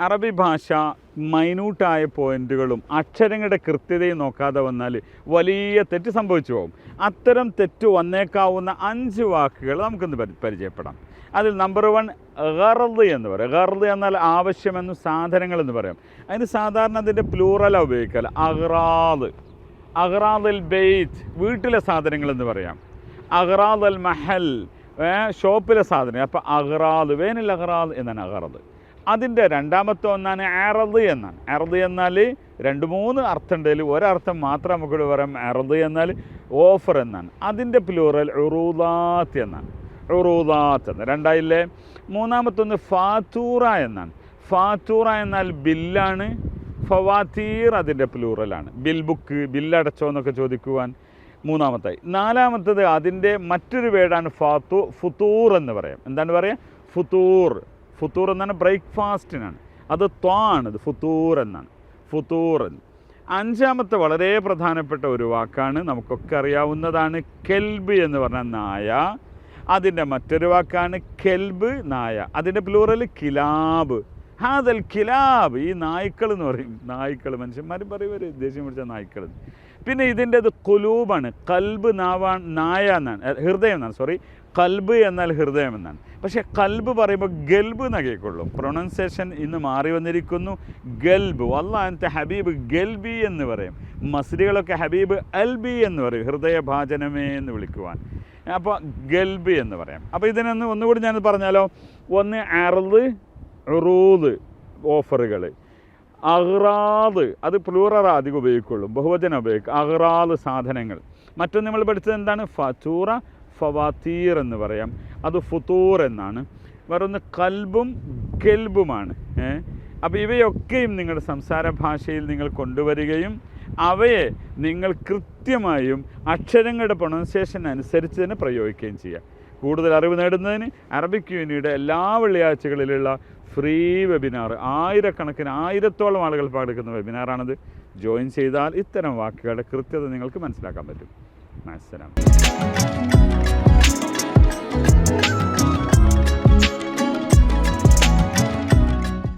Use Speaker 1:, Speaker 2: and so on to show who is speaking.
Speaker 1: അറബി ഭാഷ മൈന്യൂട്ടായ പോയിന്റുകളും അക്ഷരങ്ങളുടെ കൃത്യതയും നോക്കാതെ വന്നാൽ വലിയ തെറ്റ് സംഭവിച്ചു പോകും. അത്തരം തെറ്റ് വന്നേക്കാവുന്ന അഞ്ച് വാക്കുകൾ നമുക്കിന്ന് പരി- പരിചയപ്പെടാം. അതിൽ നമ്പർ വൺ ഗർദ് എന്ന് പറയും. ഗർദ് എന്നാൽ ആവശ്യമെന്ന് സാധനങ്ങൾ എന്ന് പറയാം. അതിന് സാധാരണ അതിന്റെ പ്ലൂറലാണ് ഉപയോഗിക്കൽ അഹ്റാദ് അഹ്റാദൽ ബെയ്ത്ത് വീട്ടിലെ സാധനങ്ങൾ എന്ന് പറയാം. അഹ്റാദ് അൽ മഹൽ ഷോപ്പിലെ സാധനം. അപ്പോൾ അഹ്റാദ് വേനൽ അഹ്റാദ് എന്നാണ് അഹ്റദ് അതിന്റെ രണ്ടാമത്തെ ഒന്നാണ് അറദ് എന്നാണ്. അറദ് എന്നാൽ രണ്ട് മൂന്ന് അർത്ഥമുണ്ടെങ്കിൽ ഒരർത്ഥം മാത്രം നമുക്കിവിടെ പറയാം. അറദ് എന്നാൽ ഓഫർ എന്നാണ്. അതിന്റെ പ്ലൂറൽ ഉറൂദാത്ത് എന്നാണ്. ഉറൂദാത്ത് എന്ന്. രണ്ടായില്ലേ? മൂന്നാമത്തൊന്ന് ഫാത്തൂറ എന്നാണ്. ഫാത്തൂറ എന്നാൽ ബില്ലാണ്. ഫവാത്തീർ അതിന്റെ പ്ലൂറലാണ് ബിൽ ബുക്ക് ബില്ലടച്ചോ എന്നൊക്കെ ചോദിക്കുവാൻ മൂന്നാമത്തായി. നാലാമത്തത് അതിന്റെ മറ്റൊരു വേടാണ് ഫാത്തു ഫുത്തൂർ എന്ന് പറയാം. എന്താണ് പറയുക? ഫുത്തൂർ. ഫുത്തൂർ എന്നാണ് ബ്രേക്ക്ഫാസ്റ്റിനാണ്. അത് ത്വാ ആണ് ഇത് ഫുത്തൂർ എന്നാണ്. ഫുത്തൂർ. എന്ന് അഞ്ചാമത്തെ വളരെ പ്രധാനപ്പെട്ട ഒരു വാക്കാണ് നമുക്കൊക്കെ അറിയാവുന്നതാണ് കെൽബ് എന്ന് പറഞ്ഞാൽ നായ. അതിന്റെ മറ്റൊരു വാക്കാണ് കെൽബ് നായ. അതിന്റെ പ്ലൂറൽ കിലാബ്. ഹാദൽ കിലാബ് ഈ നായ്ക്കൾ എന്ന് പറയും. നായ്ക്കൾ മനുഷ്യന്മാരും പറയും ഒരു ദേഷ്യം പിടിച്ച നായ്ക്കൾ. പിന്നെ ഇതിന്റെത് കുലൂബാണ് കൽബ് നാവാൻ നായ എന്നാണ്. ഹൃദയം എന്നാണ് സോറി കൽബ് എന്നാൽ ഹൃദയം എന്നാണ്. പക്ഷേ കൽബ് പറയുമ്പോൾ ഗൽബ് എന്ന കേൾക്കുള്ളൂ. പ്രൊണൗൺസിയേഷൻ ഇന്ന് മാറി വന്നിരിക്കുന്നു. ഗൽബ് അള്ളാഹത്തെ ഹബീബ് ഗൽബി എന്ന് പറയും. മസ്രികളൊക്കെ ഹബീബ് അൽബി എന്ന് പറയും. ഹൃദയഭാജനമേ എന്ന് വിളിക്കുവാൻ. അപ്പോൾ ഗൽബ് എന്ന് പറയാം. അപ്പോൾ ഇതിനൊന്ന് ഒന്നുകൂടി ഞാൻ പറഞ്ഞാലോ? ഒന്ന് അറുത് റൂദ് ഓഫറുകൾ. അഹ്റാദ് അത് പ്ലൂറർ അധികം ഉപയോഗിക്കുള്ളൂ. ബഹുവചനം ഉപയോഗിക്കും അഹ്റാദ് സാധനങ്ങൾ. മറ്റൊന്ന് നമ്മൾ പഠിച്ചത് എന്താണ്? ഫച്ചൂറ ഫവാത്തീർ എന്ന് പറയാം. അത് ഫുത്തൂർ എന്നാണ്. വേറൊന്ന് കൽബും കെൽബുമാണ്. അപ്പോൾ ഇവയൊക്കെയും നിങ്ങളുടെ സംസാര ഭാഷയിൽ നിങ്ങൾ കൊണ്ടുവരികയും അവയെ നിങ്ങൾ കൃത്യമായും അക്ഷരങ്ങളുടെ പ്രൊണൗൺസിയേഷൻ അനുസരിച്ച് തന്നെ പ്രയോഗിക്കുകയും ചെയ്യുക. കൂടുതൽ അറിവ് നേടുന്നതിന് അറബിക് യൂണിയുടെ എല്ലാ വെള്ളിയാഴ്ചകളിലുള്ള ഫ്രീ വെബിനാർ ആയിരക്കണക്കിന് ആയിരത്തോളം ആളുകൾ പങ്കെടുക്കുന്ന വെബിനാറാണത്. ജോയിൻ ചെയ്താൽ ഇത്തരം വാക്കുകളുടെ കൃത്യത നിങ്ങൾക്ക് മനസ്സിലാക്കാൻ പറ്റും. മനസ്സിലാവും